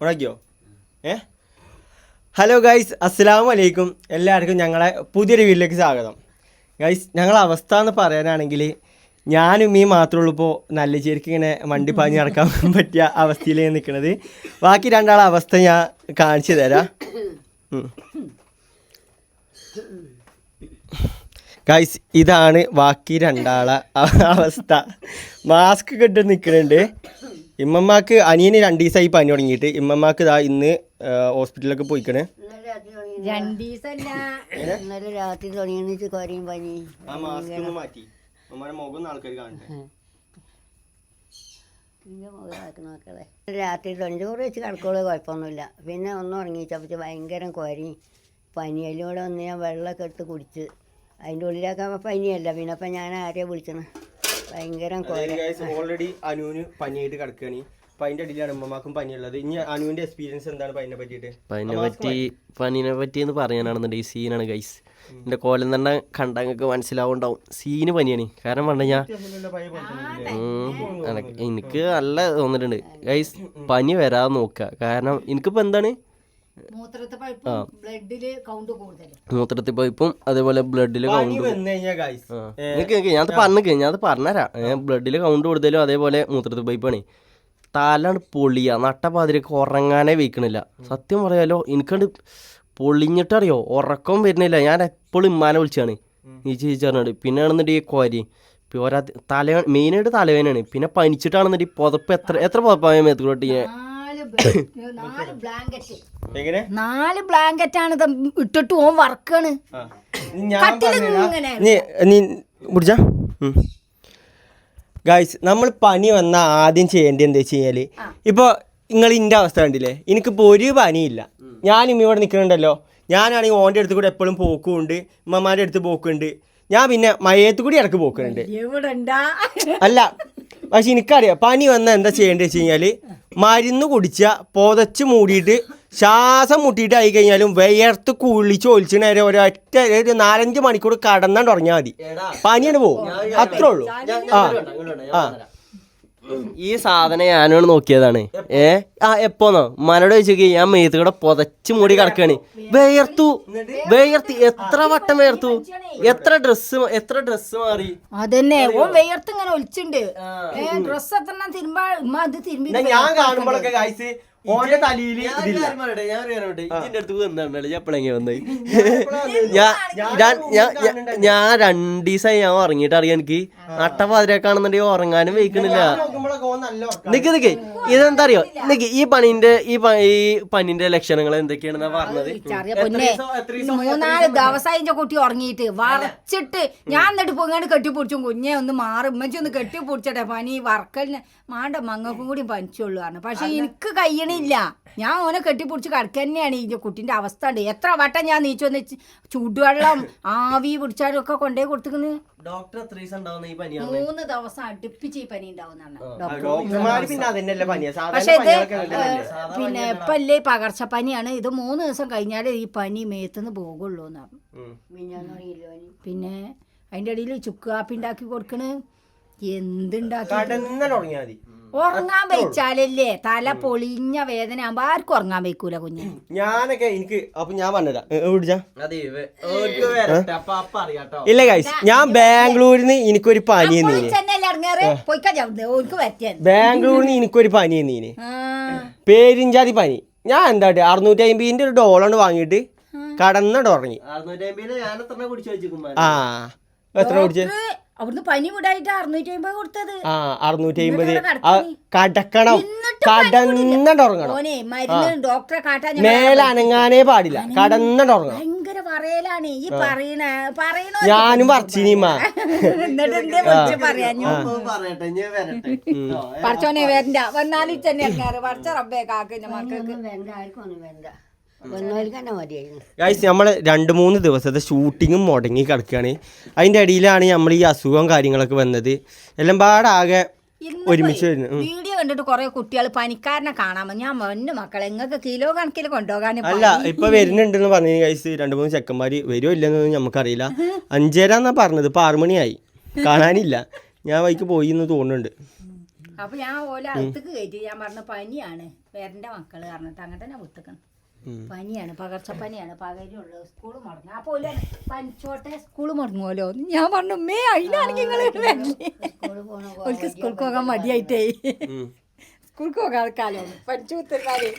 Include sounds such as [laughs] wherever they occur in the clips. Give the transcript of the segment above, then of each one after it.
ഉണക്കിയോ ഏ? Hello guys അസ്സലാമു വലൈക്കും എല്ലാവർക്കും ഞങ്ങളെ പുതിയൊരു വീട്ടിലേക്ക് സ്വാഗതം. ഗൈസ് ഞങ്ങളെ അവസ്ഥ എന്ന് പറയാനാണെങ്കിൽ ഞാനും ഈ മാത്രമേ ഉള്ളൂ ഇപ്പോൾ നല്ല ചേരിക്ക് ഇങ്ങനെ വണ്ടി പാഞ്ഞ് നടക്കാൻ [laughs] പറ്റിയ അവസ്ഥയിലേക്ക് നിൽക്കുന്നത് ബാക്കി രണ്ടാളെ അവസ്ഥ ഞാൻ കാണിച്ചു തരാം. ഗൈസ് ഇതാണ് ബാക്കി രണ്ടാളെ അവസ്ഥ. മാസ്ക് കെട്ടി നിൽക്കുന്നുണ്ട് ഇമ്മമ്മക്ക് അനിയന് രണ്ട് ദിവസമായി പനി തുടങ്ങിയിട്ട്. ഇമ്മമ്മക്ക് ഇതാ ഇന്ന് ഹോസ്പിറ്റലിലൊക്കെ പോയിക്കണേ. രണ്ടീസല്ല. ഇന്നലെ രാത്രി തുടങ്ങിയെന്ന് കുറയും പനി. ആ മാസ്ക് ഒന്ന് മാറ്റി. നമ്മുടെ മുഖം ആൾക്കാർ പിന്നെ മുഖമാക്കി രാത്രി വെച്ച് കിടക്കോളൂ കുഴപ്പമൊന്നുമില്ല. പിന്നെ ഒന്ന് ഉറങ്ങിച്ചപ്പോൾ ഭയങ്കര കോരി പനി അതിലൂടെ ഒന്ന് ഞാൻ വെള്ളമൊക്കെ എടുത്ത് കുടിച്ച്. അതിന്റെ ഉള്ളിലൊക്കെ പനിയല്ല. പിന്നെ അപ്പം ഞാൻ ആരെയാണ് വിളിച്ചത്? ഭയങ്കര കോര. ഓൾറെഡി അനുവിന് പനിയായിട്ട് കിടക്കുകയാണ് അപ്പൊ അതിന്റെ അടിയിലാണ് ഉമ്മമാക്കും പനിയുള്ളത്. ഇനി അനുവിന്റെ എക്സ്പീരിയൻസ് എന്താണ് പനിനെ പറ്റിയിട്ട്? പനിനെ പറ്റി പനിനെ പറ്റി എന്ന് പറയാനാണെന്നുണ്ടെങ്കിൽ സീനാണ് ഗൈസ് എന്റെ കോലം തന്നെ കണ്ടങ്ങൾക്ക് മനസ്സിലാവുണ്ടാവും. സീന് പനിയാണ്. കാരണം പറഞ്ഞു ഞാൻ എനിക്ക് നല്ല തോന്നിട്ടുണ്ട് ഗൈസ് പനി വരാതെ നോക്കുക. കാരണം എനിക്കിപ്പോ എന്താണ്? മൂത്രത്തെ മൂത്രത്തിൽ പൈപ്പും അതേപോലെ ബ്ലഡിൽ കൗണ്ട് ഞാനത് പറഞ്ഞു ഞാനത് പറഞ്ഞുതരാം. ബ്ലഡിൽ കൗണ്ട് കൂടുതലും അതേപോലെ മൂത്രത്തിൽ പൈപ്പാണ് തലാണ് പൊളിയ നട്ടപ്പാതിരക്ക് ഉറങ്ങാനേ വെക്കണില്ല സത്യം പറയാലോ എനിക്കണ്ട് പൊളിഞ്ഞിട്ടറിയോ ഉറക്കം വരുന്നില്ല. ഞാൻ എപ്പോഴും ഇമ്മാനെ വിളിച്ചാണ്. നീ ചേച്ചിറിഞ്ഞിട്ട് പിന്നെ ആണെന്നുണ്ടെങ്കിൽ കോരി. പോരാ തല മെയിനായിട്ട് തലവേനാണ് പിന്നെ പനിച്ചിട്ടാണെന്നുണ്ടെങ്കിൽ പുതപ്പ് എത്ര എത്ര പുതപ്പായ മേത്തുകൂട്ടി നാല് നാല് ബ്ലാങ്കറ്റ്. എങ്ങനെ? നാല് ബ്ലാങ്കറ്റ് ആണ് ഇട്ടിട്ട് ഓൻ വർക്കാണ് നീ പിടിച്ചാ? ഗൈസ് നമ്മൾ പനി വന്ന ആദ്യം ചെയ്യേണ്ടത് എന്താ വെച്ച് കഴിഞ്ഞാൽ ഇപ്പൊ നിങ്ങൾ ഇന്റെ അവസ്ഥ കണ്ടില്ലേ? എനിക്കിപ്പോ ഒരു പനിയില്ല ഞാനും ഇവിടെ നിൽക്കുന്നുണ്ടല്ലോ ഞാനാണെങ്കിൽ ഓന്റെ അടുത്ത് കൂടെ എപ്പോഴും പോക്കുമുണ്ട് ഉമ്മമാരുടെ അടുത്ത് പോക്കുണ്ട്. ഞാൻ പിന്നെ മയത്ത് കൂടി ഇടയ്ക്ക് പോക്കുന്നുണ്ട്. അല്ല പക്ഷെ എനിക്കറിയാം പനി വന്നാൽ എന്താ ചെയ്യേണ്ടത് വെച്ച് കഴിഞ്ഞാൽ മരുന്ന് കുടിച്ച പൊതച്ച് മൂടിയിട്ട് ശ്വാസം മുട്ടിയിട്ട് ആയി കഴിഞ്ഞാലും വിയർത്ത് കുളിച്ച് ഒലിച്ച് നേരെ ഒരൊറ്റ ഒരു നാലഞ്ച് മണിക്കൂർ കടന്നാണ്ട് ഉറങ്ങിയാൽ മതി. പനിയാണ് പോകും അത്രേ ഉള്ളൂ. ആ. ആ. ഈ സാധനം ഞാനാണ് നോക്കിയതാണ്. ഏ? ആ എപ്പോന്നോ? മനോട് ചോദിച്ചു ഞാൻ മേത്ത് കൂടെ പൊതച്ച് മൂടി കിടക്കാണ്. വേയർത്തു. വേയർത്തി. എത്ര വട്ടം വേർത്തു എത്ര ഡ്രസ് എത്ര ഡ്രസ് മാറി? അതന്നെ. ഓ വെയർത്ത് ഇങ്ങനെ ഒലിച്ചിണ്ട് ഡ്രസ് എത്ര തിരുമ്പാ ഞാൻ കാണുമ്പോഴൊക്കെ ഓന്റെ തലയിൽ ഞാൻ രണ്ടു ദിവസമായി ഞാൻ ഉറങ്ങിട്ട് അറിയാം എനിക്ക്. നട്ടപ്പാതിരക്കാണെന്നുണ്ടെങ്കിൽ ഉറങ്ങാനും വെയ്ക്കണില്ല നിക്ക് നിക്ക്. ഇതെന്താ അറിയോ നിക്ക് ഈ പണിന്റെ ഈ പണിന്റെ ഈ പനിന്റെ ലക്ഷണങ്ങൾ എന്തൊക്കെയാണെന്നാ പറഞ്ഞത്? മൂന്നാൽ ദിവസം- ദിവസമായി എന്റെ കുട്ടി ഉറങ്ങിയിട്ട് വറച്ചിട്ട് ഞാൻ എന്നിട്ട് പൊങ്ങാണ്ട് കെട്ടിപ്പിടിച്ചും കുഞ്ഞെ ഒന്ന് മാറി. ഉമ്മച്ചൊന്ന് കെട്ടിപ്പൊടിച്ചട്ടെ പനി വറക്കലിന് മാണ്ട മങ്ങൾക്കും കൂടി പനിച്ചുള്ളൂ പറഞ്ഞു. പക്ഷെ എനിക്ക് കഴിയണില്ല ഞാൻ ഓനെ കെട്ടിപ്പിടിച്ച് കിടക്കുക തന്നെയാണ് ഈ കുട്ടിന്റെ അവസ്ഥ ഉണ്ട് എത്ര വട്ടം ഞാൻ നീച്ചു വന്ന് ചൂടുവെള്ളം ആവി പിടിച്ചാലും ഒക്കെ കൊണ്ടേ കൊടുത്തിരിക്കുന്നത് ഡോക്ടർ എത്ര ദിവസം ഉണ്ടാവുന്ന ഈ പനിയാണ് മൂന്ന് ദിവസം അടുപ്പിച്ച് ഈ പനി ഉണ്ടാവുന്നതാണ് ഡോക്ടർമാര് പിന്നെ അതന്നെയല്ലേ പനിയാ? പക്ഷെ സാധാരണ ഇത് പിന്നെ ഇപ്പല്ലേ പകർച്ചപ്പനിയാണ്. ഇത് മൂന്ന് ദിവസം കഴിഞ്ഞാലേ ഈ പനി മേത്തുനിന്ന് പോകുള്ളൂ എന്നാണ്. പിന്നെ അതിന്റെ ഇടയിൽ ചുക്ക് കാപ്പി ഉണ്ടാക്കി കൊടുക്കണ്. എന്തുണ്ടാക്കി? ഉറങ്ങാൻ വെച്ചാലല്ലേ തല പൊളിഞ്ഞ വേദന ആകുമ്പോ ആർക്കും ഉറങ്ങാൻ വെക്കൂല കുഞ്ഞ്. ഞാനൊക്കെ എനിക്ക് അപ്പൊ ഞാൻ പറഞ്ഞുതരാം. ഇല്ല ഗൈസ് ഞാൻ ബാംഗ്ലൂരിൽ നിന്ന് എനിക്കൊരു പനി ബാംഗ്ലൂരിന്ന് എനിക്കൊരു പനി നീന് പേരിഞ്ചാതി പനി. ഞാൻ എന്താ അറുന്നൂറ്റി അമ്പതിന്റെ ഒരു ഡോളാണ് വാങ്ങിയിട്ട് കടന്നിട്ട് ഉറങ്ങി. ആ. എത്ര കുടിച്ച്? അവിടുന്ന് പനി വിടായിട്ട് അറുന്നൂറ്റി അമ്പത് കൊടുത്തത്. ആ അറുന്നൂറ്റി അമ്പത് കിടക്കണി. ഉറങ്ങണം ഓനെ മരുന്ന് ഡോക്ടറെ കാട്ടാൻ മേലെ അനങ്ങാനേ പാടില്ല. കടന്നിട്ട് ഉറങ്ങണം ഭയങ്കര പറയലാണ് ഈ പറയണ പറയണ ഞാനും [laughs] വരട്ടെ. പറച്ചോനെ വരണ്ട. വന്നാലും തന്നെ പറച്ച റബ്ബേ കാക്കിന്റെ മക്കൾക്ക്. ഗൈസ് നമ്മൾ രണ്ട് മൂന്ന് ദിവസത്തെ ഷൂട്ടിങ്ങും മുടങ്ങി കിടക്കുകയാണ് അതിന്റെ ഇടയിലാണ് നമ്മൾ ഈ അസുഖവും കാര്യങ്ങളൊക്കെ വന്നത്. എല്ലാം പാടാകെ ഒരുമിച്ച് വീഡിയോ കണ്ടിട്ട് കുറെ കുട്ടികൾ പനിക്കാരനെ കാണാമോ ഞാൻ മൊന്നു മക്കളെ നിങ്ങൾക്ക് കിലോ കണക്കിൽ കൊണ്ടുപോകാൻ അല്ല ഇപ്പൊ വരുന്നുണ്ടെന്ന് പറഞ്ഞു ഗൈസ് രണ്ടു മൂന്ന് ചെക്കന്മാര് വരുമോ ഇല്ലെന്നൊന്നും നമുക്കറിയില്ല അഞ്ചേരാന്നാ പറഞ്ഞത് ഇപ്പൊ ആറുമണിയായി കാണാനില്ല. ഞാൻ വൈക്ക് പോയി എന്ന് തോന്നുന്നുണ്ട്. അപ്പൊ ഞാൻ ഓല അടുത്തേക്ക് കയറ്റി. ഞാൻ പറഞ്ഞ പനിയാണ്. വേറെ മക്കൾ പറഞ്ഞിട്ട്. അങ്ങനെ തന്നെ വിട്ടുക്കണം പനിയാണ് പകർച്ചപ്പനിയാണ്. പകരുള്ളൂ. സ്കൂൾ മുടങ്ങും. അപ്പൊ ഓല പനിച്ചോട്ടെ സ്കൂൾ മുടങ്ങുമല്ലോ ഞാൻ പറഞ്ഞു മേ അതിനാണെങ്കിൽ നിങ്ങൾ ഓൾക്ക് സ്കൂൾക്ക് പോകാൻ മടിയായിട്ടേ. സ്കൂൾക്ക് പോകാതെ കാലം പനിച്ചു കുത്തിരുന്നാലേ.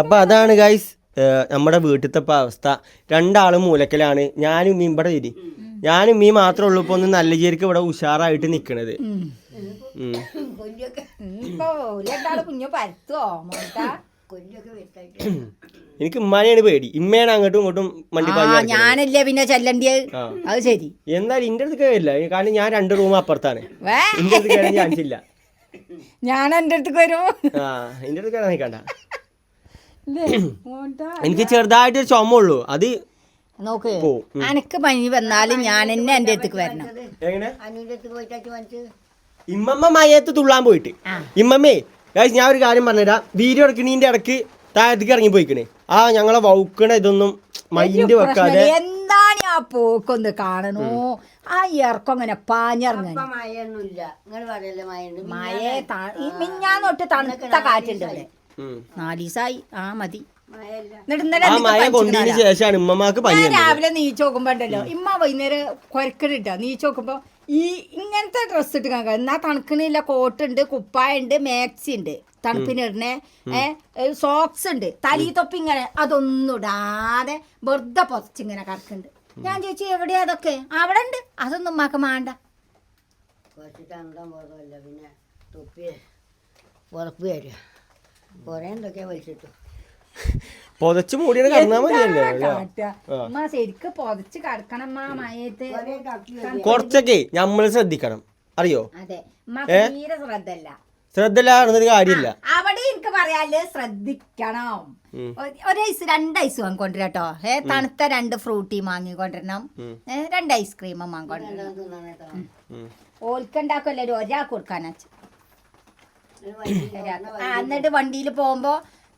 അപ്പൊ അതാണ് ഗൈസ് നമ്മുടെ വീട്ടിലത്തെ അവസ്ഥ. രണ്ടാളും മൂലക്കലാണ്. ഞാനും മീൻ ഇവിടെ തിരി ഞാനും ഉമ്മയും മാത്രമേ ഉള്ളൂ ഇപ്പൊ ഒന്ന് നല്ല ചേരിക്ക് ഇവിടെ ഉഷാറായിട്ട് നിക്കണത്. രണ്ടാൾ കുഞ്ഞു പരത്തുവോ? മോട്ടാ [clears throat] എനിക്ക് ഉമ്മാനെയാണ് പേടി. ഇമ്മയാണ് അങ്ങോട്ടും ഇങ്ങോട്ടും മണ്ടി ആ പാഞ്ഞ് ഞാനല്ലേ പിന്നെ ചെല്ലണ്ടിയത് അത് ശരി. എന്നാലും ഇന്റെ അടുത്ത് കയറില്ല കാരണം ഞാൻ രണ്ട് റൂം അപ്പുറത്താണ്. ഇന്റെ അടുത്ത് കയറാൻ ചാൻസ് ഇല്ല ഞാൻ എന്റെ അടുത്തേക്ക് വരും. ആ ഇന്റെ അടുത്ത് കയറാൻ നിൽക്കണ്ട? [clears throat] എനിക്ക് ചെറുതായിട്ട് ഒരു ചുമ ഉള്ളൂ അത് നോക്ക്. അനക്ക് പനി വന്നാലും ഞാൻ തന്നെ എന്റെ അടുത്തേക്ക് വരണം. എങ്ങനെ? അടുത്ത് ഇമ്മമ്മ മയത്ത് തുള്ളാൻ പോയിട്ട്. ഇമ്മമ്മേ ഗൈസ് ഞാൻ ഒരു കാര്യം പറഞ്ഞുതരാം. വീഡിയോ എടുക്കണീന്റെ ഇടയ്ക്ക് താഴത്തേക്ക് ഇറങ്ങി പോയിക്കണേ. ആ ഞങ്ങളെ വൗക്കണ ഇതൊന്നും മൈൻഡ് വെക്കാതെ എന്താണ് ആ പോക്കൊന്ന് കാണണോ? ആ ഇറക്കം അങ്ങനെ പാഞ്ഞിറങ്ങാൻ. മഴയൊന്നുമില്ല. നിങ്ങൾ പറയല്ലേ മഴയുണ്ട്? മഴയെ മിഞ്ഞാന്ന് തൊട്ട് തണുത്ത കാറ്റുണ്ട് ഇവിടെ. ഉം. ആ മതി. ആ മഴ കൊണ്ടതിന്? ശേഷമാണ് ഉമ്മമാക്ക് ഞാൻ രാവിലെ നീച്ച് നോക്കുമ്പോ ഉണ്ടല്ലോ. ഇമ്മ വൈകുന്നേരം കൊരക്കണിട്ടാ നീച്ച് നോക്കുമ്പോ ഈ ഇങ്ങനത്തെ ഡ്രസ്സ് ഇട്ട് കാണാം എന്നാ തണുക്കണില്ല കോട്ട് ഉണ്ട് കുപ്പായ ഉണ്ട് മാക്സി ഉണ്ട് തണുപ്പിന് ഇടണേ ഏഹ് സോക്സ് ഉണ്ട് തലി തൊപ്പി ഇങ്ങനെ അതൊന്നും ഇടാതെ വെറുതെ പൊതച്ചിങ്ങനെ കിടക്കുന്നുണ്ട്. ഞാൻ ചോദിച്ചു എവിടെയാ അതൊക്കെ? അവിടെ ഉണ്ട് അതൊന്നും ഉമ്മാക്ക് മാണ്ട. പിന്നെ തൊപ്പി ഉറപ്പ് തരിക കുറേ എന്തൊക്കെയാ വലിച്ചിട്ടു. പൊതച്ച് മൂടിയാണ് കിടന്നാ മതിയല്ലോ? ശരിക്ക് പൊതച്ച് കടക്കണം കുറച്ചൊക്കെ നമ്മൾ ശ്രദ്ധിക്കണം. അറിയോ? ശ്രദ്ധല്ല കാര്യമില്ല. അവിടെ എനിക്ക് പറയാൽ ശ്രദ്ധിക്കണം. ഒരു ഐസ് രണ്ട് ഐസ് വാങ്ങിക്കൊണ്ടിര കേട്ടോ ഏ തണുത്ത രണ്ട് ഫ്രൂട്ടി വാങ്ങിക്കൊണ്ടിരണം. രണ്ട് ഐസ്ക്രീമും വാങ്ങിക്കൊണ്ടിരണം. ഓൽക്കുണ്ടാക്കുമല്ലോ ഒരാൾക്ക് കൊടുക്കാനാ എന്നിട്ട് വണ്ടിയിൽ പോകുമ്പോ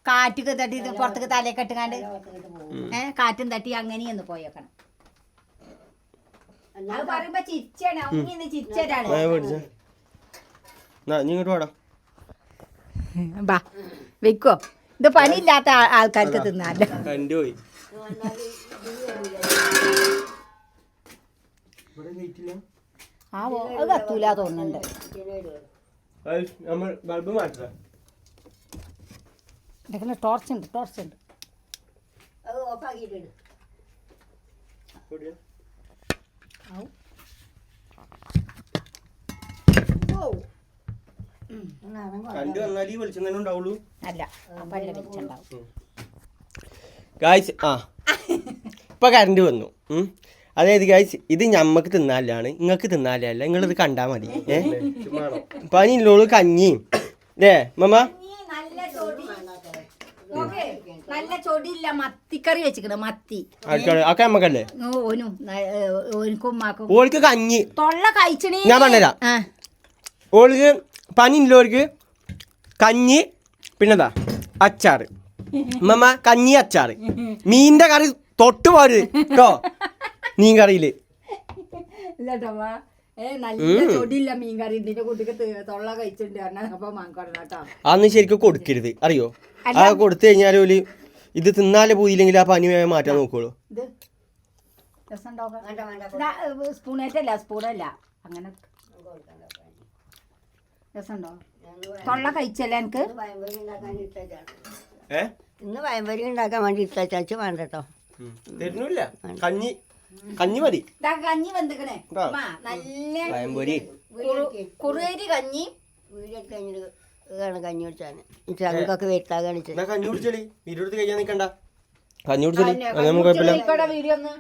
കാറ്റൊക്കെ തട്ടി പുറത്തേക്ക് തലയൊക്കെ ഇട്ടുകാണ്ട് ഏ കാറ്റും തട്ടി അങ്ങനെയൊന്ന് പോയേക്കണം. അത് പറയുമ്പോ ചിരിച്ചാണ്. അമ്മ ചിരിച്ചാണ് ഞാൻ മേടിച്ച നീ ഇങ്ങോട്ട് വാടാ. ബാ വെക്കോ. ഇത് പണിയില്ലാത്ത ആ- ആൾക്കാർക്ക് തിന്നാലോ. കണ്ടു പോയി. ആവോ അത് കത്തൂല തോന്നുന്നുണ്ട്. നമ്മൾ ബൾബ് മാറ്റാം ഇതൊക്കെ ടോർച്ച് ഉണ്ട് ടോർച്ച് ഉണ്ട്. അല്ല പല്ല വലിച്ചുണ്ടാവും ഗായ്സ് ആ. ഇപ്പൊ കറണ്ട് വന്നു. ഉം. അതായത് ഗായ്സ് ഇത് ഞമ്മക്ക് തിന്നാലാണ് നിങ്ങൾക്ക് തിന്നാലല്ല നിങ്ങളിത് കണ്ടാ മതി. ഏ? പനിയുള്ളൂ കഞ്ഞിയും. അല്ലേ മമ്മ. നല്ല ചൊടിയില്ല മത്തിക്കറി വെച്ചിക്കണ മത്തി. ഒക്കെ നമ്മക്കല്ലേ? ഓനും ഓനിക്കും ഉമ്മാക്കും. ഓൾക്ക് കഞ്ഞി. തൊള്ള കഴിച്ചണേ. ഞാൻ പറഞ്ഞുതരാം. ഓൾക്ക് ഓൾക്ക് പനിയുള്ളവർക്ക് കഞ്ഞി പിന്നെന്താ അച്ചാറ്. മമ്മ കഞ്ഞി അച്ചാറ്. മീനിന്റെ കറി തൊട്ട് പോര് കേട്ടോ മീൻ കറിയിൽ അന്ന് ശരിക്കും കൊടുക്കരുത്. അറിയോ? ആ കൊടുത്തു കഴിഞ്ഞാൽ ഒരു ഇത് തിന്നാലേ പോയില്ലെങ്കിൽ ആ പനി വേഗം മാറ്റാൻ നോക്കുള്ളൂ. സ്പൂണേറ്റല്ല സ്പൂണല്ല. അങ്ങനെ. രസമുണ്ടോ? തൊള്ള കഴിച്ചല്ലേ എനിക്ക്? പഴംപൊരി ഉണ്ടാക്കാൻ ഇട്ടാണ് ഏ? ഇന്ന് പഴംപൊരി ഉണ്ടാക്കാൻ വേണ്ടി ഇട്ടാച്ചു വേണ്ട കേട്ടോ തരുന്നില്ല. കഞ്ഞി കഞ്ഞി മതി. നല്ല കുറുകരി കഞ്ഞി. കഞ്ഞി കുടിച്ചാൽ ചങ്കൊക്കെ വരുത്താ കാണിച്ചത് എന്നാ കഞ്ഞി കുടിച്ചോളി. നിൽക്കണ്ട കഞ്ഞി കുടിച്ചോളി. നമുക്ക് കുഴപ്പമില്ല.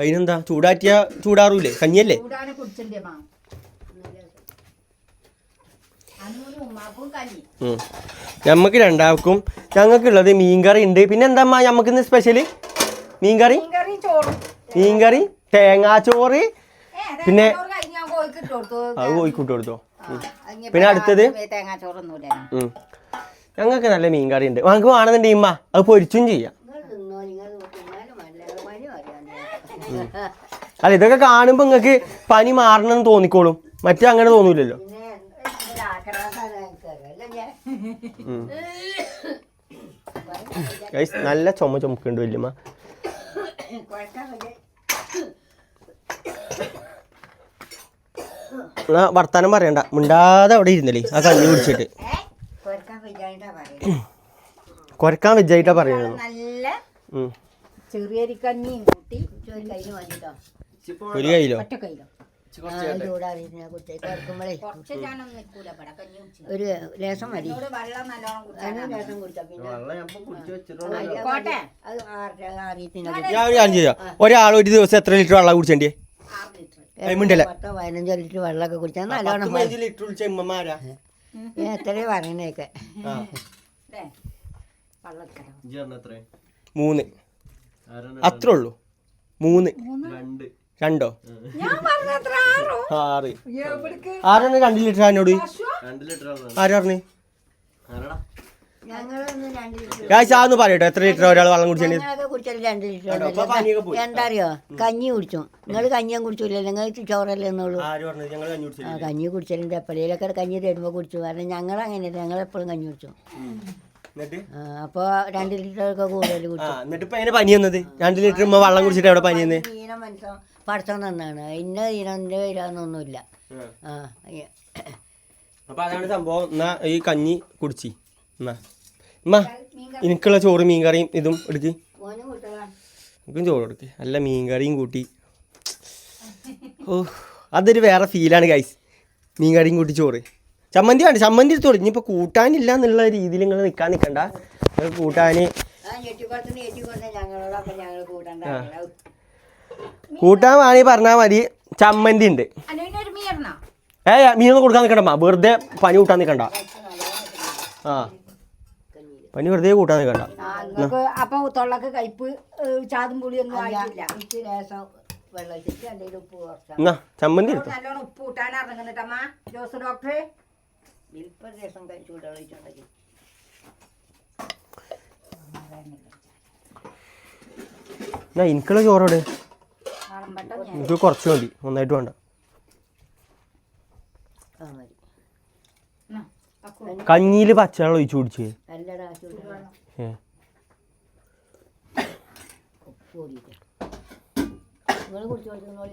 അതിനെന്താ? ചൂടാറ്റിയ ചൂടാറൂലേ? കഞ്ഞിയല്ലേ? ചൂടാണ് കുടിച്ചിന്റെ മാ. അന്നൂരും ഉമ്മാക്കും കഞ്ഞി. ഉം. ഞമ്മക്ക് രണ്ടാൾക്കും ഞങ്ങൾക്കുള്ളത് മീൻകറി ഉണ്ട്. പിന്നെ എന്താ ഞമ്മക്ക് ഇന്ന് സ്പെഷ്യൽ മീൻകറി? മീൻകറി ചോറും. മീൻകറി? തേങ്ങാച്ചോറ് ഏ, പിന്നെ ചോറ് കഴിഞ്ഞ് ഞാൻ കോഴിക്ക് ഇട്ട് കൊടുത്തു. അത് കോഴിക്കൂട്ട് കൊടുത്തോ? പിന്നെ അടുത്തത്? ഞങ്ങൾക്ക് നല്ല മീൻകറി ഉണ്ട് ഞങ്ങൾക്ക് വേണമെന്നുണ്ടെങ്കിൽ ഇമ്മ അത് പൊരിച്ചും ചെയ്യാം. അല്ല ഇതൊക്കെ കാണുമ്പോൾ നിങ്ങൾക്ക് പനി മാറണമെന്ന് തോന്നിക്കോളും. മറ്റേ അങ്ങനെ തോന്നൂലല്ലോ. നല്ല ചുമ ചുമക്കുണ്ട് വല്യമ്മ എന്നാ വർത്താനം പറയണ്ട. മിണ്ടാതെ അവിടെ ഇരുന്നല്ലേ ആ കണ്ണി കുടിച്ചിട്ട്. കൊരക്കാൻ വെജായിട്ടാ പറയുന്നത്. ചെറിയരിക്കഞ്ഞിയും കൂട്ടി ഒരു കയ്യിൽ മതിട്ടോ ഒരു കയ്യിലോ? ഒറ്റ കയ്യിലോ. ഒരു ലേസം മതി. കുടിച്ചാ ഒരാൾ ഒരു ദിവസം എത്ര ലിറ്റർ വെള്ളം കുടിച്ചേണ്ടി ടൈമുണ്ടല്ലേ പത്തോ പതിനഞ്ചോ ലിറ്റർ വെള്ളമൊക്കെ കുടിച്ചാൽ നല്ലോണം ലിറ്റർ കുടിച്ച ഉമ്മമാരാ എത്രയോ പറയണേക്കെ മൂന്ന്. അത്രേ ഉള്ളൂ. മൂന്ന്. രണ്ടോ. ആറോ? ആറ്. ആരാണ് രണ്ട് ലിറ്റർ എന്നോട് ആര് പറഞ്ഞു? ഗായ്സ് ആന്ന് പറയട്ടോ എത്ര ലിറ്റർ ഒരാൾ വെള്ളം ഞങ്ങളൊക്കെ കുടിച്ചാൽ രണ്ട് ലിറ്റർ കേട്ടോ, ഇപ്പൊ പനിയൊക്കെ പോയി. എന്താ അറിയോ കഞ്ഞി കുടിച്ചു. നിങ്ങൾ കഞ്ഞിയും കുടിച്ചില്ല നിങ്ങൾ ചോറല്ലേ എന്നുള്ളൂ ആ കഞ്ഞി കുടിച്ചാലും എപ്പോഴേലൊക്കെ കഞ്ഞി തരുമ്പോൾ കുടിച്ചു. കാരണം ഞങ്ങൾ അങ്ങനെ ഞങ്ങൾ എപ്പോഴും കഞ്ഞി കുടിച്ചു അപ്പൊ രണ്ട് ലിറ്റർ ഒക്കെ കൂടുതൽ കുടിച്ചു. എന്നിട്ട് ഇപ്പൊ എങ്ങനെ പനി വന്നത്? രണ്ട് ലിറ്റർ വെള്ളം കുടിച്ചിട്ട് എവിടെ പനി വന്നത് ഈന മനസ്സോ പഠിത്തം തന്നാണ്. ഇന്ന ഈനന്റെ ഇരാന്നൊന്നുമില്ല ആ ഈ- അപ്പൊ അതാണ് സംഭവം. എന്നാ ഈ കഞ്ഞി കുടിച്ചി. എന്നാ. ഉമ്മ എനിക്കുള്ള ചോറ് മീൻകറിയും ഇതും എടുക്ക്. എനിക്കും ചോറ് എടുക്ക് നല്ല മീൻകറിയും കൂട്ടി. ഓ അതൊരു വേറെ ഫീലാണ് ഗൈസ് മീൻകറിയും കൂട്ടി ചോറ്. ചമ്മന്തി വേണ്ട ചമ്മന്തി എടുത്തോളൂ ഇനിയിപ്പോൾ കൂട്ടാനില്ല എന്നുള്ള രീതിയിൽ നിങ്ങൾ നിൽക്കാൻ നിൽക്കണ്ട കൂട്ടാൻ കൂട്ടാൻ വേണമെങ്കിൽ പറഞ്ഞാൽ മതി. ചമ്മന്തി ഉണ്ട്. ഏ മീനൊന്നും കൊടുക്കാൻ നിൽക്കണ്ടമ്മ വെറുതെ പനി കൂട്ടാൻ നിൽക്കണ്ട ആ. പനി വെറുതെ കൂട്ടാൻ നിൽക്കണ്ട. നിങ്ങൾക്ക് അപ്പൊ തൊള്ളക്ക് കയ്പ് ചാതും പുളിയൊന്നും ആയിട്ടില്ല. ഇച്ചിരി ലേശം വെള്ളം എന്തെങ്കിലും ഉപ്പ് കുറച്ചാൽ എന്നാ ചമ്മന്തി എടുത്തു? നല്ലോണം ഉപ്പ് കൂട്ടാൻ ഇറങ്ങുന്നിട്ടമ്മ ജോസ് ഡോക്ടറെ? ദിവസം കഴിച്ചു എന്നാ എനിക്കുള്ള ചോറോട് എനിക്ക് കുറച്ച് മതി. ഒന്നായിട്ട് വേണ്ട. ആ മതി. കഞ്ഞിയിൽ പച്ചവെള്ളം ഒഴിച്ചു കുടിച്ച്.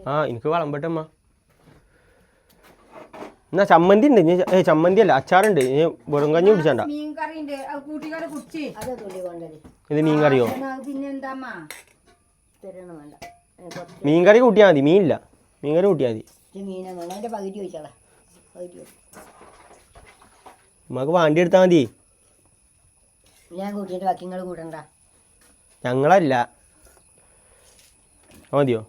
ആ എനിക്ക് വളമ്പട്ടമ്മ എന്നാ ചമ്മന്തി ഉണ്ട്. ഏ ചമ്മന്തി അല്ല അച്ചാറുണ്ട്. വെറും കഞ്ഞി കുടിച്ചണ്ട. ഇത് മീൻ കറിയോ മീൻ കറി കൂട്ടിയാൽ മതി. മീനില്ല. മീൻ കറി കൂട്ടിയാൽ മതി ഇച്ചിരി മീനെ വേണം അതിന്റെ പകുതി ഒഴിച്ചാളാ പകുതി ഒഴിച്ച്. നമുക്ക് വണ്ടി എടുത്താൽ മതി. ഞാൻ കൂട്ടിയിട്ട് ബാക്കി നിങ്ങൾ കൂടണ്ട ഞങ്ങളല്ല. മതിയോ?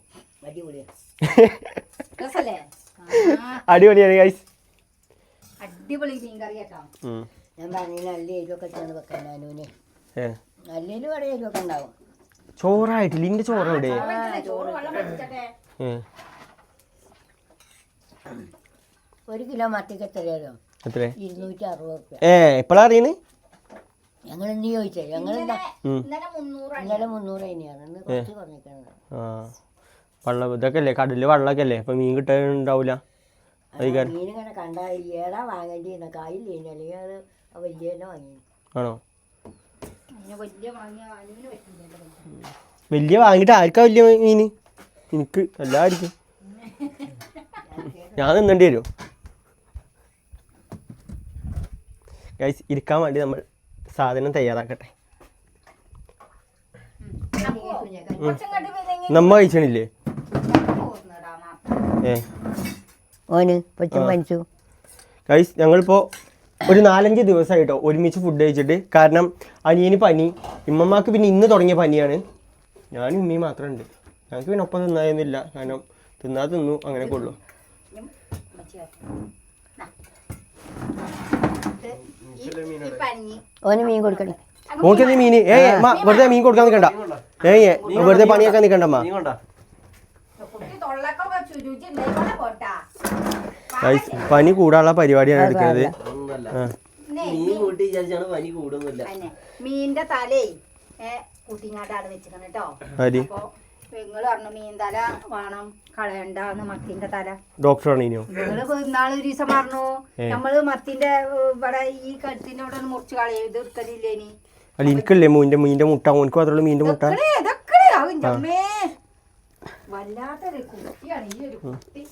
[laughs] അടിപൊളിയാണ് ഗൈസ് അടിപൊളി മീൻ കറി കേട്ടോ ഞാൻ പറഞ്ഞ നല്ല എരിവൊക്കെ ചേർന്ന് വെക്കാൻ അനുവിന്? ഏ. നല്ലതിൽ എരിവൊക്കെ ഉണ്ടാവും. ചോറായിട്ടില്ല ഇന്റെ ചോറ് വെച്ചിട്ടെ. ഒരു കിലോ മത്തിക്ക് എത്രയാലോ എത്ര ഏ എപ്പോഴാ അറിയണ്? ഞങ്ങൾ ഇനി ചോദിച്ചേ ഞങ്ങൾ ആ. വെള്ളം ഇതൊക്കെ അല്ലേ കടലിൽ വെള്ളമൊക്കെ അല്ലേ അപ്പൊ മീൻ കിട്ടാനുണ്ടാവില്ല മീൻ ഇങ്ങനെ കണ്ടാൽ ഏടാ വാങ്ങേണ്ടിയിരുന്ന കായില്ല അല്ലെങ്കിൽ അത് വലിയ വാങ്ങി ആണോ? വലിയ വാങ്ങിയിട്ട് ആർക്കാ വലിയ മീന് എനിക്ക് എല്ലാവർക്കും. [laughs] ഞാൻ നിന്നേണ്ടി വരും. ഗൈസ് ഇരിക്കാൻ വേണ്ടി നമ്മൾ സാധനം തയ്യാറാക്കട്ടെ നമ്മ കഴിച്ചണില്ലേ ഏ ഓന് ഗൈസ് ഞങ്ങളിപ്പോൾ ഒരു നാലഞ്ച് ദിവസമായിട്ടോ ഒരുമിച്ച് ഫുഡ് കഴിച്ചിട്ട് കാരണം അനിയന് പനി ഇമ്മമാക്ക് പിന്നെ ഇന്ന് തുടങ്ങിയ പനിയാണ് ഞാൻ ഉമ്മയും മാത്രമേ ഉണ്ട് ഞങ്ങൾക്ക് പിന്നെ ഒപ്പം തിന്നായൊന്നുമില്ല കാരണം തിന്നാ തിന്നു അങ്ങനെയൊക്കെ ഉള്ളു ഓന് മീൻ കൊടുക്കണേ. നോക്കിയത് മീൻ ഏ അമ്മ വെറുതെ മീൻ കൊടുക്കാൻ നിൽക്കണ്ട ഏ വെറുതെ പണിയാക്കാൻ നിൽക്കണ്ടമ്മ നീ കൊണ്ടാ? കുട്ടി തൊള്ളക്കൊക്കെ ചുരുച്ചി ഉണ്ടായിക്കോട്ടെ പോട്ടാ. ഗൈസ് പനി കൂടാനുള്ള പരിപാടിയാണ് എടുക്കുന്നത് ഒന്നല്ല നീ കൂട്ടി വിചാരിച്ചാണ് പനി കൂടുന്നില്ല. തന്നെ മീന്റെ തലേ കുട്ടിങ്ങാട്ടാണ് വെച്ചിരിക്കണം കേട്ടോ. നിങ്ങൾ പറഞ്ഞു തല വേണം കളയണ്ടാന്ന് മത്തിന്റെ തല. ഡോക്ടർ ആണോ നിങ്ങൾ ഇന്നാൾ ഒരു ദിവസം പറഞ്ഞു നമ്മൾ മത്തിന്റെ ഇവിടെ ഈ കഴുത്തിന്റെ അവിടെ മുറിച്ച് കളയും ഇത് എടുക്കലില്ലേനി അല്ല എനിക്കല്ലേ മീന്റെ മീന്റെ മുട്ട? ഓനക്ക് മാത്രമേ മീന്റെ മുട്ട? വല്ലാത്തൊരു കുട്ടിയാണ് ഈ ഒരു കുട്ടി.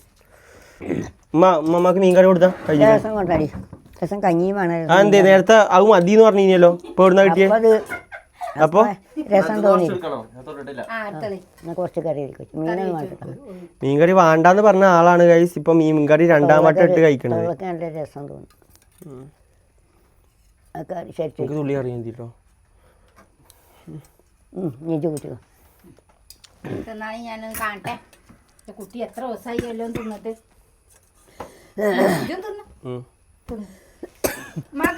ഉമ്മ ഉമ്മക്ക് മീൻ കറി കൊടുത്താ? കഴിഞ്ഞു രസം കൊണ്ടടി. രസം കഞ്ഞിയും വേണം. ആ എന്തേ നേരത്തെ അത് മതി എന്ന് പറഞ്ഞു കഴിഞ്ഞല്ലോ ഇപ്പൊ എവിടുന്ന കിട്ടിയേ? അപ്പൊ രസം തോന്നി കുറച്ച് കറി എടുക്കും മീനൊന്നും വേണ്ട മീൻ കറി വേണ്ടാന്ന് പറഞ്ഞ ആളാണ് കൈസ് ഇപ്പൊ മീൻകറി രണ്ടാമത്തെ രണ്ടാം വട്ടം ഇട്ട് കഴിക്കണത് നല്ല രസം തോന്നി തുള്ളി അറിയാൻ തീട്ടോ നീച്ച് കൂട്ടുക തിന്നാണ് ഞാനൊന്ന് കാണട്ടെ ഈ കുട്ടി എത്ര ദിവസമായി എല്ലാം തിന്നിട്ട് ഇതും തിന്നു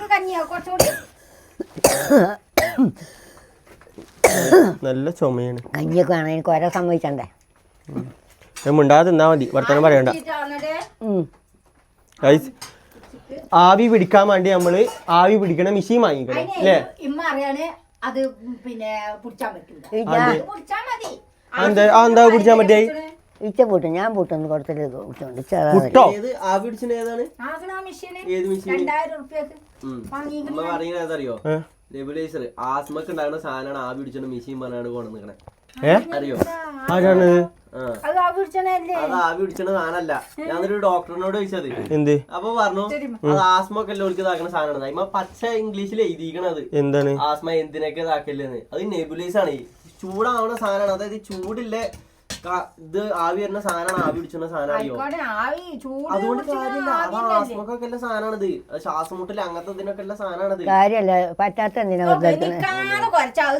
കഞ്ഞിയോ കുറച്ചുകൂടി നല്ല ചുമയാണ്. കഞ്ഞിയൊക്കെ വേണം. എനിക്ക് ഒരേ സംഭവിച്ചണ്ടേ. മിണ്ടാതെ തിന്നാ മതി. വർത്തമാനം പറയണ്ട. ഗൈസ് ആവി പിടിക്കാൻ വേണ്ടി നമ്മൾ ആവി പിടിക്കണ മെഷീൻ വാങ്ങിക്കണം അല്ലേ? അത് പിന്നെ പിടിച്ചാൻ പറ്റൂല. എന്താ പിടിച്ചാൻ ഇച്ച പൂട്ടും. ഞാൻ പൂട്ടൊന്ന് കൊടുത്തിട്ട് ഏതാണ്? ഏത് മെഷീൻ രണ്ടായിരം ഉം. നെബുലൈസർ ആസ്മക്ക് ഉണ്ടാകുന്ന സാധനമാണ് ആവി പിടിച്ചോണ്ട് മിഷീൻ പറഞ്ഞാണ് കൊണ്ടു നിൽക്കണേ അറിയോ? ആരാണ് അത് ആവി പിടിച്ചിട്ട് സാധനമല്ല. ഞാനൊരു ഡോക്ടറിനോട് ചോദിച്ചത്. എന്ത്? അപ്പൊ പറഞ്ഞു അത് ആസ്മ ഒക്കെ എല്ലാം ഇതാക്കുന്ന സാധനമാണ് അതിമ്മ പച്ച ഇംഗ്ലീഷിൽ എഴുതിക്കണത് എന്താണ്? ആസ്മ എന്തിനൊക്കെ ഇതാക്കല്ലെന്ന്. അത് നെബുലൈസ് ആണ്. ചൂടാവണ സാധനമാണ്. അതായത് ചൂടില്ല ഇത് ആവി വരുന്ന സാധനമാണ് ആവി പിടിച്ചുന്ന സാധനം അറിയോ? ആയിക്കോട്ടെ ആവി ചൂട് അതുകൊണ്ട് കാര്യമില്ല. അത് ആവിയല്ലേ? ആസ്മക്കൊക്കെ ഉള്ള സാധനമാണിത് അത് ശ്വാസമുട്ടൽ അങ്ങനത്തെ ഇതിനൊക്കെ ഉള്ള സാധനമാണിത് കാര്യമല്ല പറ്റാത്ത എന്തിനാ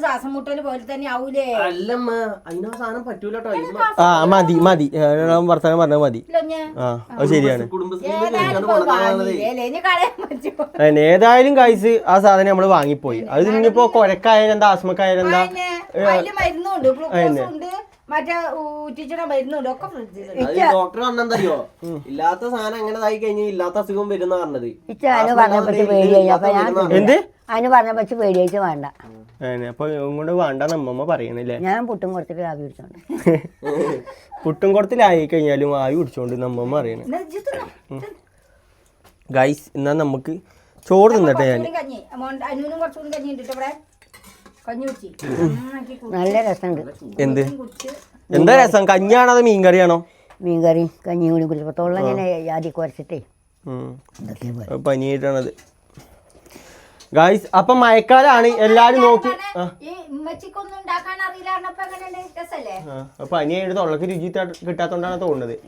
ശ്വാസം മുട്ടൽ പോലെ തന്നെ ആവൂലേ? അല്ലമ്മ അതിനാ സാധനം പറ്റൂല ആ മതി മതി. വർത്തമാനം പറഞ്ഞാൽ മതി. ആ അത് ശരിയാണ്. ഏതായാലും കഴിച്ച് ആ സാധനം നമ്മൾ വാങ്ങിപ്പോയി. അത് ഇനിയിപ്പോ കൊരക്കായാലും എന്താ ആസ്മക്കായാലും എന്താ? മരുന്നുണ്ട് ഉണ്ട് മറ്റേ ഊറ്റിച്ചണ മരുന്നുണ്ട് ഒക്കെ ഫ്രിഡ്ജിലുണ്ട് അത് ഡോക്ടർ പറഞ്ഞെന്തറിയോ? ഇല്ലാത്ത സാധനം എങ്ങനെ ഇതായി കഴിഞ്ഞാൽ ഇല്ലാത്ത അസുഖം വരുന്ന പറഞ്ഞത്. ഇച്ച അതിന് പറഞ്ഞപ്പറ്റി പേടിയായി. അപ്പൊ ഞാൻ എന്ത്? അതിന് പറഞ്ഞപ്പറ്റി പേടിയായിട്ട് വേണ്ട. അതിന് അപ്പൊ ഇങ്ങോട്ട് വേണ്ടെന്ന് അമ്മമ്മ പറയണില്ലേ ഞാൻ പുട്ടും കൊടുത്തിട്ട് ആവി പിടിച്ചോണ്ട്. [laughs] പുട്ടും കുടത്തിലായി കഴിഞ്ഞാലും ആവി പിടിച്ചോണ്ട് നമ്മമ്മ അറിയണേ. ഗൈസ് എന്നാ നമുക്ക് ചോറ് തിന്നട്ടെ ഞാൻ അനുവിനും കുറച്ചുകൂടി കഞ്ഞി ഉണ്ട് ഇവിടെ കഞ്ഞി കുടിച്ച് നന്നാക്കി കുടിച്ച് നല്ല രസമുണ്ട്. എന്ത്? എന്താ രസം? കഞ്ഞാണോ അതോ മീൻ കറിയാണോ മീൻകറി കഞ്ഞിയും കൂടി കുടിച്ചപ്പോൾ തൊള്ള ഇങ്ങനെ ആദ്യം കുറച്ചിട്ടേ. പനിയായിട്ടാണത്. ഗായ്സ് അപ്പൊ മഴക്കാലാണ് എല്ലാരും നോക്കി. പനിയായിട്ട് തൊള്ളക്ക് രുചി കിട്ടാ- കിട്ടാത്തോണ്ടാണ് തോന്നുന്നത്.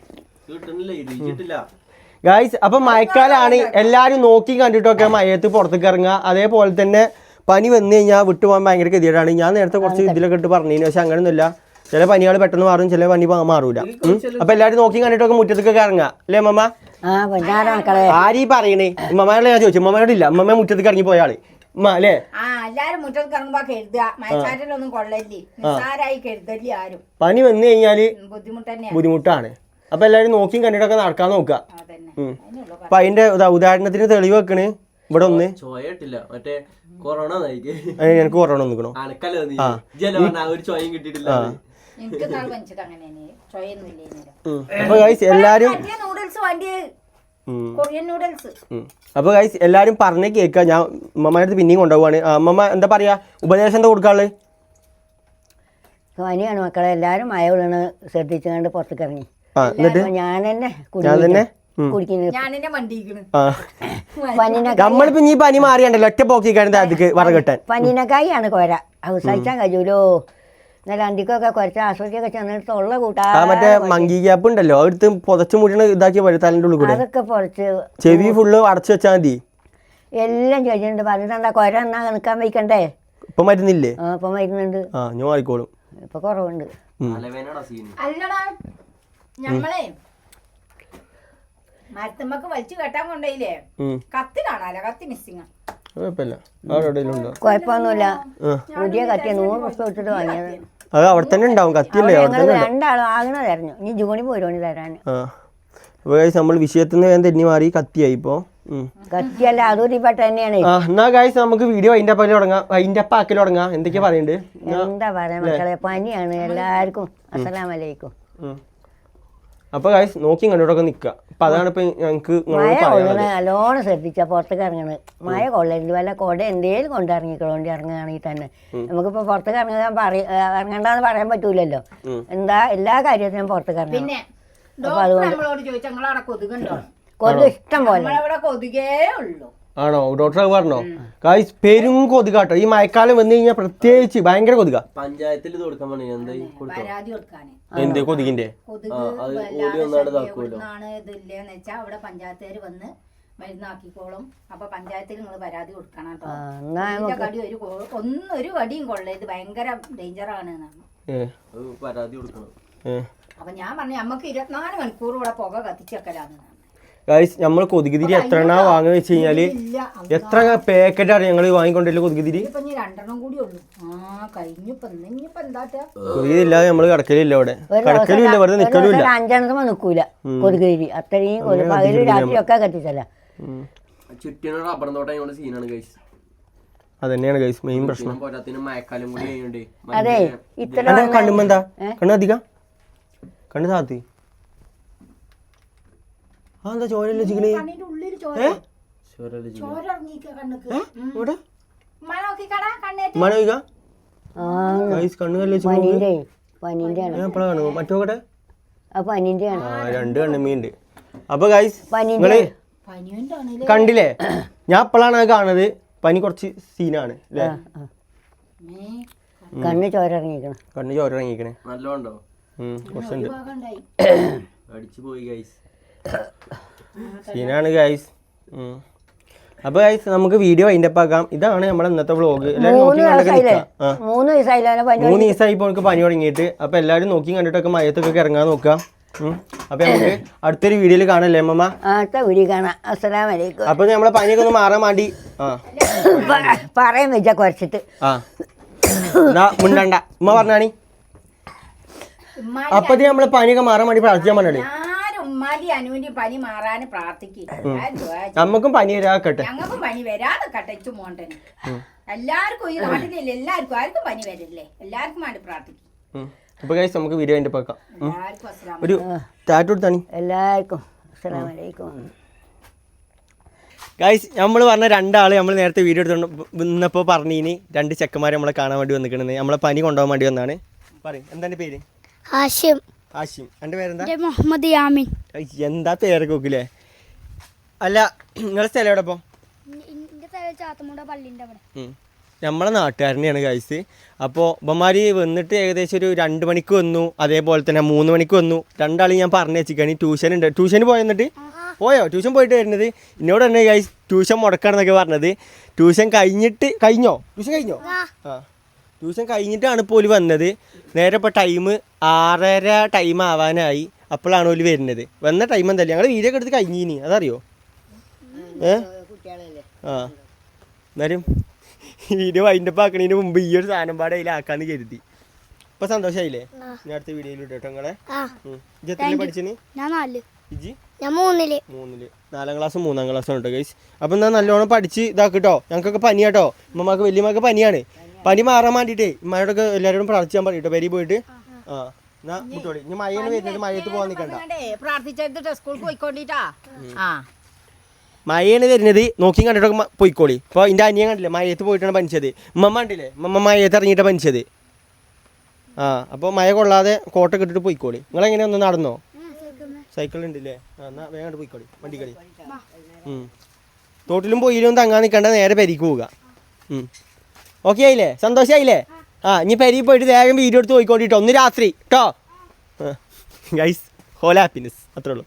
ഗായ്സ് അപ്പൊ മഴക്കാലാണ് എല്ലാരും നോക്കി കണ്ടിട്ടൊക്കെ മഴയത്ത് പുറത്തേക്ക് ഇറങ്ങുക. അതേപോലെ തന്നെ പനി വന്നു കഴിഞ്ഞാൽ വിട്ടുപോകാൻ ഭയങ്കര ഗതികേടാണ്. ഞാൻ നേരത്തെ കുറച്ച് ഇതിലൊക്കെ ഇട്ട് പറഞ്ഞു പക്ഷെ അങ്ങനെയൊന്നുമില്ല ചില പനികൾ പെട്ടെന്ന് മാറും ചില പനി മാറൂല. അപ്പൊ എല്ലാരും നോക്കി കണ്ടിട്ടൊക്കെ മുറ്റത്തേക്കൊക്കെ ഇറങ്ങാ. അല്ലേ മമ്മ ആരീ പറയണേ? ഉമ്മമാരോട് ഞാൻ ചോദിച്ചു. ഉമ്മമാരോട് ഇല്ല. ഉമ്മമ്മ മുറ്റത്തേക്ക് ഇറങ്ങി പോയ ആൾ. ഉമ്മ അല്ലേ? ആ എല്ലാരും മുറ്റത്ത് ഇറങ്ങുമ്പോ കരുതുക. കൊള്ളല്ലേ. നിസ്സാരായി കരുതല്ലേ ആരും. പനി വന്നു കഴിഞ്ഞാൽ ബുദ്ധിമുട്ടാണ്. അപ്പൊ എല്ലാരും നോക്കിയും കണ്ടിട്ടൊക്കെ നടക്കാൻ നോക്കുക. അപ്പൊ അതിന്റെ ഉദാ- ഉദാഹരണത്തിന് തെളിവ് വെക്കണ്. ഇവിടെ ഒന്ന്? ചോയട്ടില്ല മറ്റേ കൊറോണ എനിക്ക് കൊറോണ ഇല്ലേ അപ്പൊ ഗൈസ് എല്ലാരും മറ്റേ നൂഡിൽസ് വണ്ടി കൊറിയൻ നൂഡിൽസ് ഉം. അപ്പൊ ഗൈസ് എല്ലാരും പറഞ്ഞ് കേൾക്കുക ഞാൻ ഉമ്മമാരുടെ അടുത്ത് പിന്നെയും കൊണ്ടുപോവാണ്. ആ, അമ്മമ്മ എന്താ പറയാ? ഉപദേശം എന്താ കൊടുക്കാൾ പനിയാണ് മക്കളെ. എല്ലാരും മഴ വീണ് ശ്രദ്ധിച്ചുകൊണ്ട് പുറത്തേക്ക് ഇറങ്ങി. ഞാൻ തന്നെ ഞാൻ തന്നെ നമ്മളിപ്പോ നീ പനി മാറിയണ്ടല്ലോ ഒറ്റ പോക്കി കഴിഞ്ഞ അതിക്ക് വറകെട്ടാൻ പനിനക്കായാണ് കോര. അത് സഹിച്ചാൻ കഴിയൂലോ. എന്നാൽ അന്തിക്കൊക്കെ കുറച്ച് ആശുപത്രിയൊക്കെ ചെന്നിട്ട് ഉള്ള കൂട്ടാ മറ്റേ മങ്കി ഗ്യാപ്പ് ഉണ്ടല്ലോ അടുത്ത് പുതച്ചു മുടിയാണ് ഇതാക്കി വരും തലന്റെ ഉള്ളിൽ കൂടെ. അതൊക്കെ പുറച്ച് ചെവി ഫുള്ള് അടച്ചു വെച്ചാൽ മതി. എല്ലാം ചോദിച്ചിട്ടുണ്ട് പറഞ്ഞിട്ടെന്താ കൊര എന്നാ നിൽക്കാൻ വയ്ക്കണ്ടേ? ഇപ്പൊ മരുന്നില്ലേ? ആ ഇപ്പം മരുന്നുണ്ട്. ആ ഞാൻ മാറിക്കോളും. ഇപ്പൊ കുറവുണ്ട്. അല്ലടാ ഞമ്മളെ മരത്തുമ്മക്ക് വലിച്ചു കെട്ടാൻ കൊണ്ടേയില്ലേ കത്തി കാണാല കത്തി മിസ്സിങ് കുഴപ്പമൊന്നുമില്ല. പുതിയ കത്തിയ നൂറ് പുസ്തകം എടുത്തിട്ട് വാങ്ങിയത്. അത് അവിടെ തന്നെ ഉണ്ടാവും കത്തിയല്ലേ രണ്ടാളും ആകണ തരഞ്ഞു ഇനി ജൂണി പോരോണി തരാൻ നമ്മൾ വിഷയത്തിൽ നിന്ന് തെന്നി മാറി കത്തിയായി ഇപ്പോ. കത്തിയല്ല കത്തിയല്ല അതൂരിപ്പെട്ട തന്നെയാണ്. ആ എന്നാ ഗൈസ് നമുക്ക് വീഡിയോ അതിന്റെ അപ്പം തുടങ്ങാം. അതിന്റെ അപ്പം ആക്കൽ തുടങ്ങാം. എന്തൊക്കെയാ പറയണ്ടേ? എന്താ പറയാ മക്കളെ? പനിയാണ്. എല്ലാവർക്കും അസ്സലാമലൈക്കും. അപ്പൊ ഗൈസ് നോക്കി കണ്ടോടൊക്കെ നിക്കുക അപ്പൊ അതാണ് ഇപ്പൊ മഴ കൊള്ളണ പറയാനുള്ളത് നല്ലോണം ശ്രദ്ധിച്ച പുറത്തേക്ക് ഇറങ്ങണത് മഴ കൊള്ളരുത്. വല്ല കൊട എന്തേലും കൊണ്ടിറങ്ങിക്കൊണ്ട് ഇറങ്ങുകയാണെങ്കിൽ തന്നെ. നമുക്കിപ്പോ പുറത്തേക്ക് ഇറങ്ങാൻ പറയ ഇറങ്ങണ്ടെന്ന് പറയാൻ പറ്റൂലല്ലോ. എന്താ എല്ലാ കാര്യത്തിനും പുറത്തേക്ക് ഇറങ്ങണം. പിന്നെ അതുകൊണ്ട് നമ്മളോട് ചോദിച്ചാൽ നിങ്ങളവിടെ കൊതുകുണ്ടോ? കൊതു ഇഷ്ടം പോലെ. കൊതുകേ ഉള്ളൂ. ആണോ? ഡോക്ടർ പറഞ്ഞോ? കായ്സ് പെരും കൊതുകാട്ടോ ഈ മഴക്കാലം വന്നു കഴിഞ്ഞാൽ പ്രത്യേകിച്ച് ഭയങ്കര കൊതുക. പഞ്ചായത്തിൽ ഇത് കൊടുക്കാൻ പറഞ്ഞു. എന്താ ഈ കൊടുത്തോ? പരാതി കൊടുക്കാന്. എന്ത് കൊതുകിന്റെ? കൊതുക് ആ, അത് ഓടി വന്നാണ്ട് ശല്യം ഇതാക്കുമല്ലോ. എവിടുന്നാണ് ഇതില്ലേന്ന് വെച്ചാ അവിടെ പഞ്ചായത്തുകാർ വന്ന് മരുന്നാക്കിക്കോളും. അപ്പൊ പഞ്ചായത്തിൽ നിങ്ങൾ പരാതി കൊടുക്കണം കേട്ടോ ആ, എന്നാ ഇതിന്റെ കടി ഒരു കൊ- ഒന്നും ഒരു കടിയും കൊള്ളരുത് ഭയങ്കര ഡേഞ്ചറാണ് എന്നാണ്. ഏ, അത് പരാതി കൊടുക്കണം. ഏ. അപ്പൊ ഞാൻ പറഞ്ഞു നമുക്ക് ഇരുപത്തിനാല് മണിക്കൂർ ഇവിടെ പുക കത്തിച്ചേക്കലാന്ന്. ഗൈസ് നമ്മൾ കൊതുകുതിരി എത്ര എണ്ണ വാങ്ങി വെച്ച് കഴിഞ്ഞാൽ എത്ര പാക്കറ്റാണ് ഞങ്ങൾ വാങ്ങിക്കൊണ്ടില്ല കൊതുകുതിരി? ഇപ്പൊ ഇനി രണ്ടെണ്ണം കൂടി ഉള്ളൂ. ആ കഴിഞ്ഞു ഇപ്പൊ ഇനിയിപ്പോ എന്താട്ടാ കൊതുകുതിരി ഇല്ലാതെ നമ്മൾ കിടക്കലില്ല ഇവിടെ. കിടക്കലും ഇല്ല വെറുതെ ദിവസം നിൽക്കലും ഇല്ല അഞ്ചെണ്ണത്തുമ്പോ നിൽക്കൂല കൊതുകുതിരി. അത്രയും പകലും രാത്രിയൊക്കെ കത്തിച്ചല്ല. ചുറ്റിനും റബ്ബർ തോട്ടം സീനാണ് ഗൈസ് അതന്നെയാണ് ഗൈസ് മെയിൻ പ്രശ്നം. അതെ ഇത്ര കണ്ണുമ്പോ എന്താ? കണ്ണ് അധികം കണ്ണ് താത്തി? ചോരല്ലേ ചിക്കണേ കണ്ണിന്റെ ഉള്ളിൽ ചോര. ഏ? ചോര ഇറങ്ങിക്ക കണ്ണുക്ക്. ഇവിടെ മഴ നോക്കിക്കടാ കണ്ണേറ്റ്. മഴ പെയ്യുക ആ ഗൈസ് കണ്ണ് കല്ലേ ചിക്കണ പനീന്റെ പനീന്റെ ആണ്. ഞാൻ എപ്പോഴാണ് കാണുക മറ്റോക്കട്ടെ ആ പനീന്റെ ആണ്. ആ രണ്ട് കണ്ണുമ്മീണ്ട്. അപ്പൊ ഗൈസ് നിങ്ങൾ കണ്ടില്ലേ? ഞാൻ ഇപ്പോഴാണ് അത് കാണുന്നത്? പനി കുറച്ച് സീനാണ് അല്ലേ കണ്ണ് ചോര ഇറങ്ങിക്കണം കണ്ണ് ചോര ഇറങ്ങിക്കണേ നല്ലോണ്ടോ കുറച്ചുണ്ട്. അടിച്ചു പോയി ഗൈസ് സീനാണ് ഗൈസ് അപ്പൊ ഗൈസ് നമുക്ക് വീഡിയോ അതിന്റെ ആക്കാം. ഇതാണ് നമ്മുടെ ഇന്നത്തെ വ്ളോഗ് മൂന്ന് ദിവസമായി ഇപ്പോൾ നമുക്ക് പനി തുടങ്ങിയിട്ട്? അപ്പൊ എല്ലാരും നോക്കി കണ്ടിട്ടൊക്കെ മയത്തൊക്കെ ഇറങ്ങാൻ നോക്കാം. അപ്പൊ നമുക്ക് അടുത്തൊരു വീഡിയോയിൽ കാണല്ലേ അമ്മമ്മ? അടുത്ത വീഡിയോ കാണാം. അസ്സലാമലൈക്കും അപ്പൊ നമ്മളെ പനിയൊക്കെ ഒന്ന് മാറാൻ വേണ്ടി. പറയാൻ വെച്ചാ കുറച്ചിട്ട്. ആ. മുണ്ടണ്ട. ഉമ്മ പറഞ്ഞാണി? അപ്പത്തി നമ്മളെ പനിയൊക്കെ മാറാൻ വേണ്ടി പ്രാർത്ഥിക്കാൻ പറഞ്ഞേ ആരും ഉമ്മാടി അനുവിന്റെ പനി മാറാന് പ്രാർത്ഥിക്കും. നമുക്കും പനി വരാക്കട്ടെ. ഞങ്ങൾക്കും പനി വരാതെ കട്ടച്ചു മോണ്ടന്. എല്ലാവർക്കും ഈ നാട്ടിലില്ല എല്ലാവർക്കും ആർക്കും പനി വരില്ലേ? എല്ലാവർക്കും വേണ്ടി പ്രാർത്ഥിക്കും. അപ്പൊ ഗൈസ് നമുക്ക് വീഡിയോ. എല്ലാവർക്കും അസ്സലാം ഒരു ടാറ്റു എടുത്താണി എല്ലാവർക്കും അസ്സലാമലൈക്കും ഗൈസ് നമ്മൾ പറഞ്ഞ രണ്ടാൾ നമ്മൾ നേരത്തെ വീഡിയോ എടുത്തോണ്ട് ഇന്നപ്പോ പറഞ്ഞിനി രണ്ട് ചെക്കന്മാരെ നമ്മളെ കാണാൻ വേണ്ടി വന്നിക്കണെന്ന്. നമ്മളെ പനി കൊണ്ടുപോകാൻ വേണ്ടി വന്നാണ്. പറയും എന്താണ് പേര്? ഹാഷിം ആഷിം എന്റെ പേരെന്താ? മുഹമ്മദ് യാമിൻ. എന്താ പേര് കൊക്കില്ലേ അല്ല നിങ്ങളെ സ്ഥലം എവിടെ ഇപ്പോൾ നമ്മളെ നാട്ടുകാരനെയാണ് ഗൈസ്. അപ്പോൾ ഇവന്മാര് വന്നിട്ട് ഏകദേശം ഒരു രണ്ട് മണിക്ക് വന്നു. അതേപോലെ തന്നെ മൂന്ന് മണിക്ക് വന്നു. രണ്ടാളും ഞാൻ പറഞ്ഞു വെച്ചിക്കാണ്. ട്യൂഷൻ ഉണ്ട്. ട്യൂഷന് പോയെന്നിട്ട് പോയോ? ട്യൂഷൻ പോയിട്ട് വരുന്നത്. എന്നോട് തന്നെ ഗൈസ് ട്യൂഷൻ മുടക്കാണെന്നൊക്കെ പറഞ്ഞത്. ട്യൂഷൻ കഴിഞ്ഞിട്ട് കഴിഞ്ഞോ? ട്യൂഷൻ കഴിഞ്ഞോ? ആ. ട്യൂഷൻ കഴിഞ്ഞിട്ടാണ് ഇപ്പോൾ ഓൽ വന്നത്. നേരെ ഇപ്പോൾ ടൈം ആറര ടൈം ആവാനായി. അപ്പോഴാണ് ഓൽ വരുന്നത്. വന്ന ടൈം എന്തല്ല? ഞങ്ങൾ വീഡിയോ ഒക്കെ എടുത്ത് കഴിഞ്ഞിനി. അതറിയോ? ഏ? ആ. എന്നാലും വീഡിയോ വൈൻഡപ്പ് ആക്കണതിന് മുമ്പ് ഈ ഒരു സാധനം പാടെ അതിലാക്കാന്ന് കരുതി. ഇപ്പൊ സന്തോഷായില്ലേ? ഞാൻ അടുത്ത വീഡിയോയിൽ ഇട്ടോ നിങ്ങളെ ഇജത്തിൽ പഠിച്ചിന്? ഇജി മൂന്നിൽ. നാലാം ക്ലാസ് മൂന്നാം ക്ലാസ്സും കേട്ടോ ഗൈസ് അപ്പൊ എന്നാ നല്ലോണം പഠിച്ച് ഇതാക്കിട്ടോ ഞങ്ങൾക്കൊക്കെ പനിയാട്ടോ ഉമ്മമാക്ക് വലിയമ്മക്ക് പനിയാണ്. പനി മാറാൻ വേണ്ടിട്ടേ ഇമ്മയോടൊക്കെ എല്ലാരോടും പ്രാർത്ഥിച്ചാൻ പറയട്ടോ വരി പോയിട്ട്. ആ എന്നാ മുട്ടോടി ഇനി മഴയാണ് വരുന്നത് മഴയത്ത് പോകാൻ നിൽക്കണ്ട പ്രാർത്ഥിച്ചെടുത്തിട്ട് സ്കൂളിൽ പോയിക്കൊണ്ടിട്ടാ. ആ. മഴയാണ് വരുന്നത് നോക്കി കണ്ടിട്ടൊക്കെ പോയിക്കോളി. ഇപ്പോൾ എന്റെ അനിയൻ കണ്ടില്ലേ മഴയത്ത് പോയിട്ടാണ് പനിച്ചത്. ഉമ്മമ്മ കണ്ടില്ലേ ഉമ്മമ്മ മഴയത്ത് ഇറങ്ങിയിട്ട് പനിച്ചത്. ആ അപ്പോൾ മഴ കൊള്ളാതെ കോട്ടൊക്കെ ഇട്ടിട്ട് പോയിക്കോളി. നിങ്ങൾ എങ്ങനെ ഒന്ന് നടന്നോ? സൈക്കിൾ ഉണ്ടല്ലേ? ആ എന്നാ വേഗം പോയിക്കോളി വണ്ടി കളി ഉം. തോട്ടിലും പോയിലും തങ്ങാൻ നിൽക്കണ്ട നേരെ പെരിക്ക് പോവുക. ഓക്കെ ആയില്ലേ? സന്തോഷമായില്ലേ ആ ഇനി പെരി പോയിട്ട് വേഗം വീഡിയോ എടുത്ത് പോയിക്കോണ്ടിട്ടോ. ഒന്ന് രാത്രി. കേട്ടോ ഗൈസ് ഹോൾ ഹാപ്പിനെസ് അത്രേ ഉള്ളൂ.